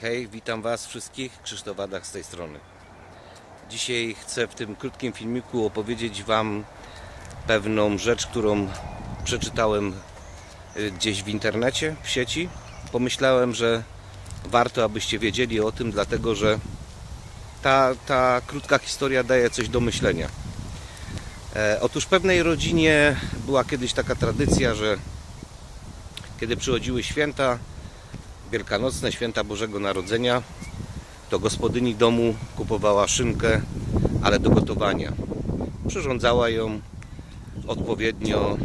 Hej, witam Was wszystkich, Krzysztof Adach z tej strony. Dzisiaj chcę w tym krótkim filmiku opowiedzieć Wam pewną rzecz, którą przeczytałem y, gdzieś w internecie, w sieci. Pomyślałem, że warto, abyście wiedzieli o tym, dlatego że ta, ta krótka historia daje coś do myślenia. E, otóż pewnej rodzinie była kiedyś taka tradycja, że kiedy przychodziły święta, wielkanocne, święta Bożego Narodzenia, to gospodyni domu kupowała szynkę, ale do gotowania. Przyrządzała ją odpowiednio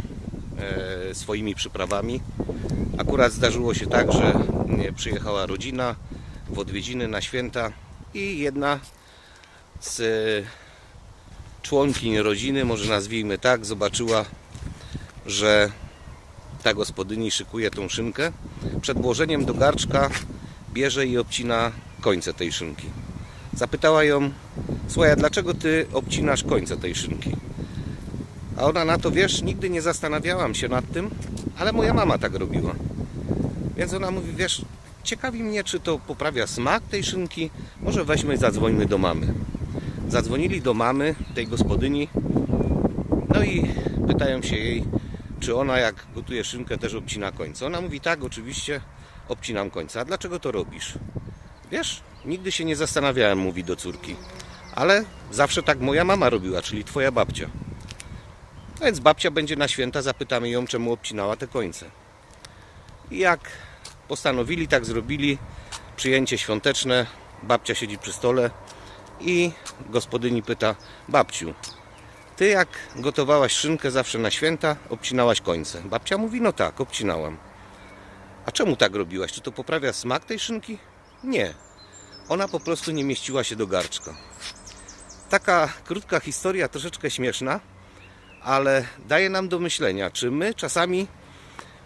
e, swoimi przyprawami. Akurat zdarzyło się tak, że e, przyjechała rodzina w odwiedziny na święta i jedna z e, członkiń rodziny, może nazwijmy tak, zobaczyła, że ta gospodyni szykuje tą szynkę. Przed włożeniem do garczka bierze i obcina końce tej szynki. Zapytała ją, słuchaj, dlaczego ty obcinasz końce tej szynki? A ona na to, wiesz, nigdy nie zastanawiałam się nad tym, ale moja mama tak robiła. Więc ona mówi, wiesz, ciekawi mnie, czy to poprawia smak tej szynki. Może weźmy i zadzwońmy do mamy. Zadzwonili do mamy tej gospodyni, no i pytają się jej, czy ona jak gotuje szynkę też obcina końce. Ona mówi tak, oczywiście obcinam końce. A dlaczego to robisz? Wiesz, nigdy się nie zastanawiałem, mówi do córki. Ale zawsze tak moja mama robiła, czyli twoja babcia. No więc babcia będzie na święta, zapytamy ją, czemu obcinała te końce. I jak postanowili, tak zrobili. Przyjęcie świąteczne, babcia siedzi przy stole i gospodyni pyta, babciu, ty jak gotowałaś szynkę zawsze na święta, obcinałaś końce. Babcia mówi, no tak, obcinałam. A czemu tak robiłaś? Czy to poprawia smak tej szynki? Nie. Ona po prostu nie mieściła się do garczka. Taka krótka historia, troszeczkę śmieszna, ale daje nam do myślenia, czy my czasami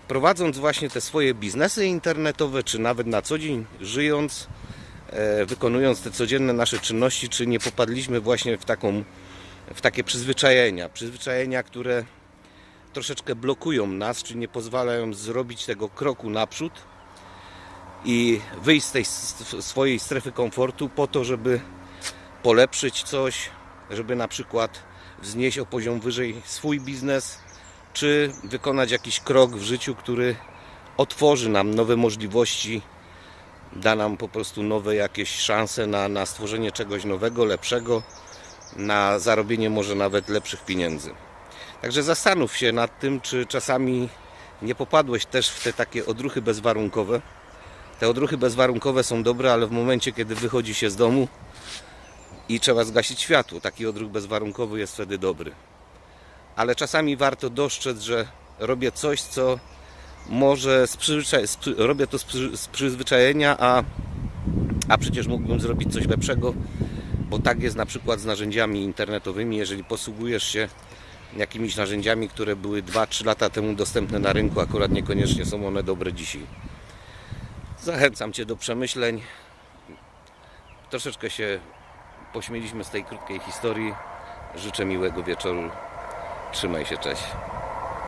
prowadząc właśnie te swoje biznesy internetowe, czy nawet na co dzień żyjąc, e, wykonując te codzienne nasze czynności, czy nie popadliśmy właśnie w taką w takie przyzwyczajenia, przyzwyczajenia, które troszeczkę blokują nas, czy nie pozwalają zrobić tego kroku naprzód i wyjść z tej swojej strefy komfortu po to, żeby polepszyć coś, żeby na przykład wznieść o poziom wyżej swój biznes, czy wykonać jakiś krok w życiu, który otworzy nam nowe możliwości, da nam po prostu nowe jakieś szanse na, na stworzenie czegoś nowego, lepszego na zarobienie może nawet lepszych pieniędzy. Także zastanów się nad tym, czy czasami nie popadłeś też w te takie odruchy bezwarunkowe. Te odruchy bezwarunkowe są dobre, ale w momencie, kiedy wychodzi się z domu i trzeba zgasić światło, taki odruch bezwarunkowy jest wtedy dobry. Ale czasami warto dostrzec, że robię coś, co może z robię to z przyzwyczajenia, a, a przecież mógłbym zrobić coś lepszego bo tak jest na przykład z narzędziami internetowymi. Jeżeli posługujesz się jakimiś narzędziami, które były 2-3 lata temu dostępne na rynku, akurat niekoniecznie są one dobre dzisiaj. Zachęcam Cię do przemyśleń. Troszeczkę się pośmieliśmy z tej krótkiej historii. Życzę miłego wieczoru. Trzymaj się, cześć.